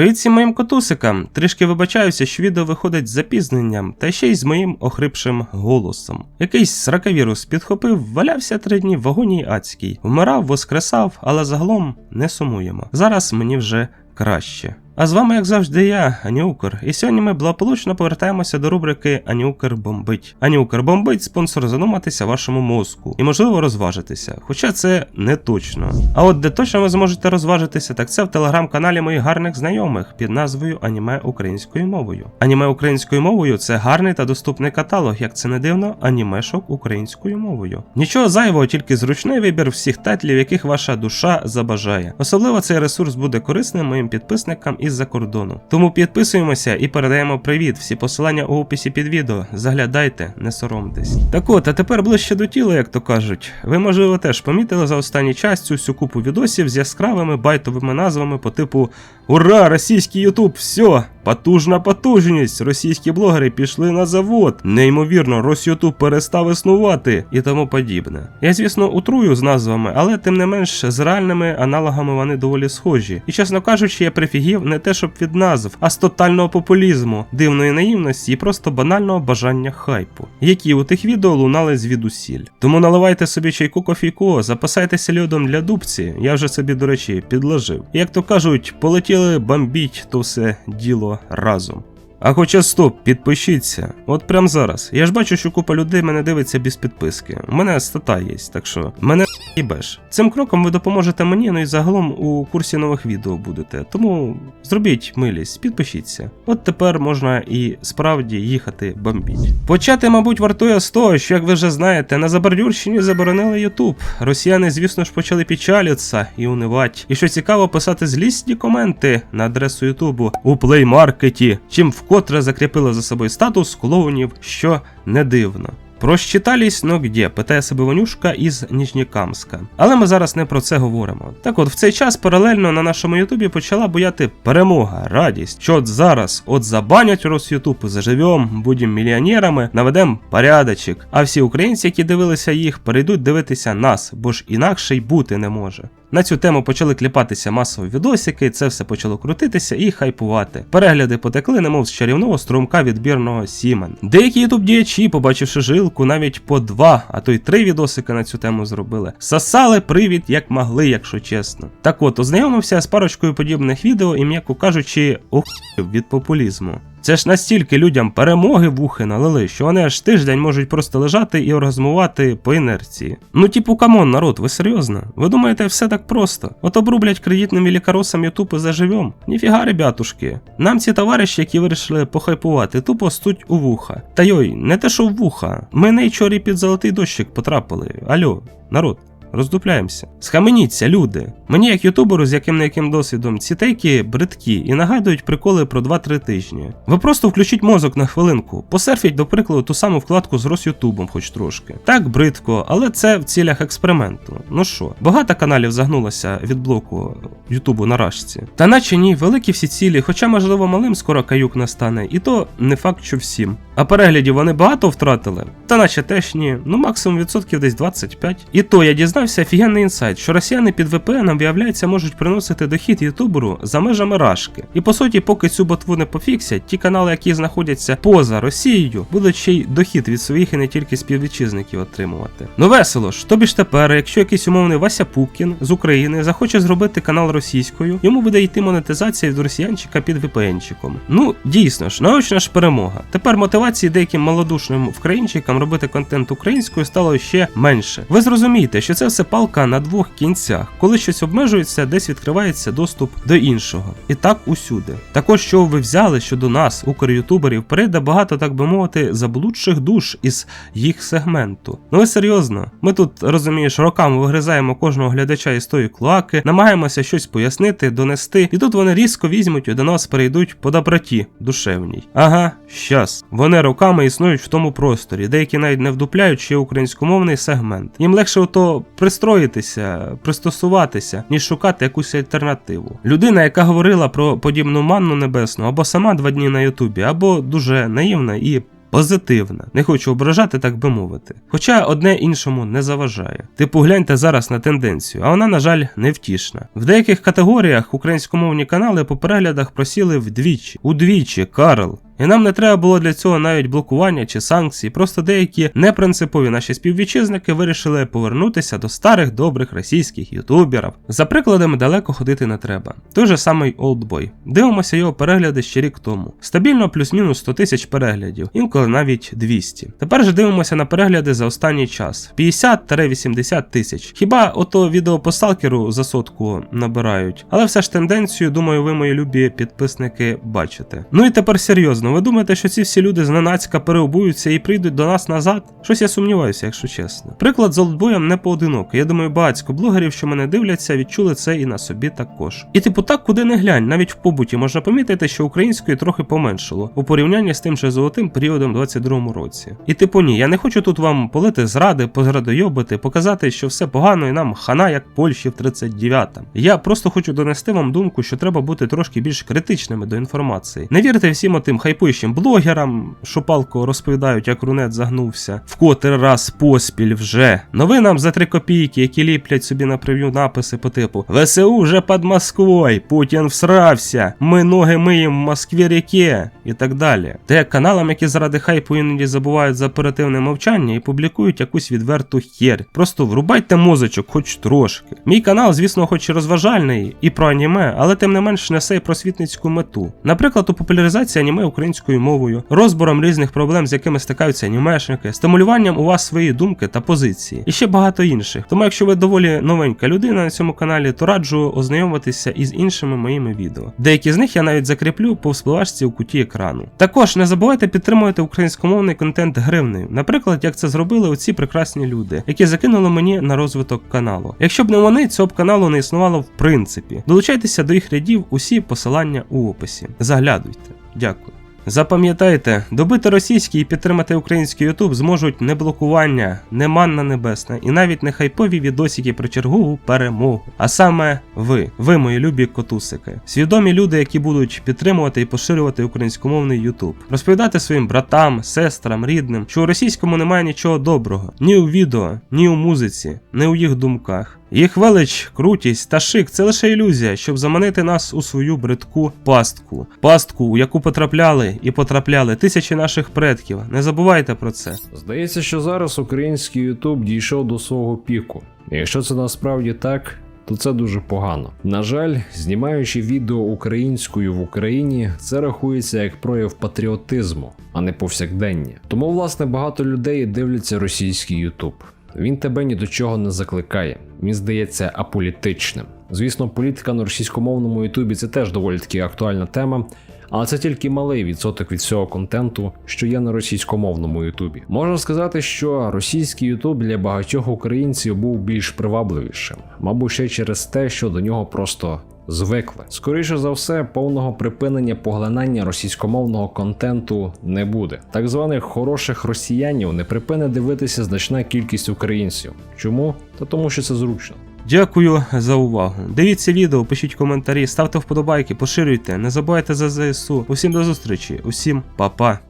Привіт всім моїм котусикам! Трішки вибачаюся, що відео виходить з запізненням, та ще й з моїм охрипшим голосом. Якийсь сракавірус підхопив, валявся три дні в вагоні адській, вмирав, воскресав, але загалом не сумуємо. Зараз мені вже краще. А з вами, як завжди, я, Аніукр, і сьогодні ми благополучно повертаємося до рубрики Аніукр бомбить. Аніукр бомбить спонсор задуматися вашому мозку і можливо розважитися, хоча це не точно. А от де точно ви зможете розважитися, так це в телеграм-каналі моїх гарних знайомих під назвою Аніме українською мовою. Аніме українською мовою це гарний та доступний каталог, як це не дивно, анімешок українською мовою. Нічого зайвого, тільки зручний вибір всіх тайтлів, яких ваша душа забажає. Особливо цей ресурс буде корисним моїм підписникам із-за кордону. Тому підписуємося і передаємо привіт. Всі посилання у описі під відео. Заглядайте, не соромтесь. Так от, а тепер ближче до тіла, як то кажуть. Ви, можливо, теж помітили за останній час цю всю купу відосів з яскравими байтовими назвами по типу Ура! Російський Ютуб! Все! Потужна потужність! Російські блогери пішли на завод. Неймовірно, Росютуб перестав існувати і тому подібне. Я, звісно, утрую з назвами, але тим не менш з реальними аналогами вони доволі схожі. І чесно кажучи, я прифігів не те, щоб від назв, а з тотального популізму, дивної наївності і просто банального бажання хайпу, які у тих відео лунали звідусіль. Тому наливайте собі чайку кофійку, запасайтеся льодом для дубці. Я вже собі, до речі, підложив. Як то кажуть, полетіли бомбіть то все діло разом. А хоча стоп, підпишіться. От прям зараз. Я ж бачу, що купа людей мене дивиться без підписки. У мене стата є, так що мене їбеш. Цим кроком ви допоможете мені, ну і загалом у курсі нових відео будете. Тому зробіть милість, підпишіться. От тепер можна і справді їхати бомбіть. Почати, мабуть, вартує з того, що, як ви вже знаєте, на Забардюрщині заборонили Ютуб. Росіяни, звісно ж, почали печалитися і унивать. І що цікаво, писати злісні коменти на адресу Ютубу у плеймаркеті, чим вкотре закріпили за собою статус клоунів, що не дивно. Просчитались, но где? питає себе Вонюшка із Ніжнікамська. Але ми зараз не про це говоримо. Так от в цей час паралельно на нашому Ютубі почала бояти перемога, радість, що от зараз от забанять Росютуб, заживем, будемо мільйонерами, наведемо порядочок. А всі українці, які дивилися їх, перейдуть дивитися нас, бо ж інакше й бути не може. На цю тему почали кліпатися масові відосики, це все почало крутитися і хайпувати. Перегляди потекли, немов з чарівного струмка відбірного Сімен. Деякі ютуб діячі, побачивши жилку, навіть по два, а то й три відосики на цю тему зробили. Сосали привід як могли, якщо чесно. Так от, ознайомився з парочкою подібних відео і, м'яко кажучи, охуїв від популізму. Це ж настільки людям перемоги вухи налили, що вони аж тиждень можуть просто лежати і оргазмувати по інерції. Ну, типу, камон, народ, ви серйозно? Ви думаєте, все так просто? От обрублять кредитними лікаросам Ютуб і заживем? Ніфіга, ребятушки. Нам ці товариші, які вирішили похайпувати, тупо стуть у вуха. Та йой, не те, що в вуха. Ми нейчорі під золотий дощик потрапили. Альо, народ. Роздупляємося. Схаменіться, люди. Мені, як ютуберу, з яким не яким досвідом, ці тейки бридкі і нагадують приколи про 2-3 тижні. Ви просто включіть мозок на хвилинку, посерфіть, до прикладу, ту саму вкладку з Росютубом, хоч трошки. Так, бридко, але це в цілях експерименту. Ну що, багато каналів загнулося від блоку Ютубу на рашці. Та наче ні, великі всі цілі, хоча, можливо, малим скоро каюк настане, і то не факт, що всім. А переглядів вони багато втратили? Та наче теж ні, ну максимум відсотків десь 25. І то я дізнався офігенний інсайт, що росіяни під VPN, виявляється, можуть приносити дохід ютуберу за межами рашки. І по суті, поки цю ботву не пофіксять, ті канали, які знаходяться поза Росією, будуть ще й дохід від своїх і не тільки співвітчизників отримувати. Ну весело ж, тобі ж тепер, якщо якийсь умовний Вася Пупкін з України захоче зробити канал російською, йому буде йти монетизація від росіянчика під VPN-чиком. Ну, дійсно ж, наочна ж перемога. Тепер мотивації деяким малодушним вкраїнчикам робити контент українською стало ще менше. Ви зрозумієте, що це все палка на двох кінцях. Коли щось обмежується, десь відкривається доступ до іншого. І так усюди. Також, що ви взяли, що до нас, укрютуберів, прийде багато, так би мовити, заблудших душ із їх сегменту. Ну ви серйозно? Ми тут, розумієш, роками вигризаємо кожного глядача із тої клоаки, намагаємося щось пояснити, донести, і тут вони різко візьмуть і до нас перейдуть по доброті душевній. Ага, щас. Вони роками існують в тому просторі, деякі навіть не вдупляють, є українськомовний сегмент. Їм легше ото пристроїтися, пристосуватися, ніж шукати якусь альтернативу. Людина, яка говорила про подібну манну небесну, або сама два дні на Ютубі, або дуже наївна і позитивна. Не хочу ображати, так би мовити. Хоча одне іншому не заважає. Типу, гляньте зараз на тенденцію, а вона, на жаль, невтішна. В деяких категоріях українськомовні канали по переглядах просіли вдвічі, удвічі, Карл. І нам не треба було для цього навіть блокування чи санкцій, просто деякі непринципові наші співвітчизники вирішили повернутися до старих добрих російських ютуберів. За прикладами далеко ходити не треба. Той же самий Олдбой. Дивимося його перегляди ще рік тому. Стабільно плюс-мінус 100 тисяч переглядів, інколи навіть 200. Тепер же дивимося на перегляди за останній час: 50-80 тисяч. Хіба ото відео по сталкеру за сотку набирають, але все ж тенденцію, думаю, ви, мої любі підписники, бачите. Ну і тепер серйозно, ви думаєте, що ці всі люди зненацька переобуються і прийдуть до нас назад? Щось я сумніваюся, якщо чесно. Приклад з олдбоєм не поодинокий. Я думаю, багатько блогерів, що мене дивляться, відчули це і на собі також. І типу, так куди не глянь, навіть в побуті можна помітити, що української трохи поменшало у порівнянні з тим же золотим періодом 22-му році. І типу ні, я не хочу тут вам полити зради, позрадойобити, показати, що все погано і нам хана, як Польщі в 39-му. Я просто хочу донести вам думку, що треба бути трошки більш критичними до інформації. Не вірте всім отим хайпуючим блогерам, що палко розповідають, як рунет загнувся, в котрий раз поспіль вже. Новинам за три копійки, які ліплять собі на прев'ю написи по типу ВСУ вже під Москвою, Путін всрався, ми ноги миємо в Москві ріке і так далі. Та як каналам, які заради хайпу іноді забувають за оперативне мовчання і публікують якусь відверту хер. Просто врубайте мозочок, хоч трошки. Мій канал, звісно, хоч і розважальний і про аніме, але тим не менш несе і просвітницьку мету. Наприклад, у популяризації аніме українською мовою, розбором різних проблем, з якими стикаються анімешники, стимулюванням у вас своєї думки та позиції, і ще багато інших. Тому, якщо ви доволі новенька людина на цьому каналі, то раджу ознайомитися із іншими моїми відео. Деякі з них я навіть закріплю по вспливашці у куті екрану. Також не забувайте підтримувати українськомовний контент гривнею, наприклад, як це зробили оці прекрасні люди, які закинули мені на розвиток каналу. Якщо б не вони, цього б каналу не існувало в принципі. Долучайтеся до їх рядів, усі посилання у описі. Заглядуйте. Дякую. Запам'ятайте, добити російський і підтримати український Ютуб зможуть не блокування, не манна небесна і навіть не хайпові відосики про чергову перемогу. А саме ви, ви, мої любі котусики, свідомі люди, які будуть підтримувати і поширювати українськомовний Ютуб, розповідати своїм братам, сестрам, рідним, що у російському немає нічого доброго, ні у відео, ні у музиці, ні у їх думках. Їх велич, крутість та шик це лише ілюзія, щоб заманити нас у свою бридку пастку. Пастку, у яку потрапляли і потрапляли тисячі наших предків. Не забувайте про це. Здається, що зараз український Ютуб дійшов до свого піку. Якщо це насправді так, то це дуже погано. На жаль, знімаючи відео українською в Україні, це рахується як прояв патріотизму, а не повсякдення. Тому, власне, багато людей дивляться російський Ютуб. Він тебе ні до чого не закликає. Він здається аполітичним. Звісно, політика на російськомовному Ютубі це теж доволі таки актуальна тема. Але це тільки малий відсоток від всього контенту, що є на російськомовному Ютубі. Можна сказати, що російський Ютуб для багатьох українців був більш привабливішим, мабуть, ще через те, що до нього просто звикли. Скоріше за все, повного припинення поглинання російськомовного контенту не буде. Так званих хороших росіянів не припине дивитися значна кількість українців. Чому? Та тому, що це зручно. Дякую за увагу. Дивіться відео, пишіть коментарі, ставте вподобайки, поширюйте, не забувайте за ЗСУ. Усім до зустрічі, усім па-па.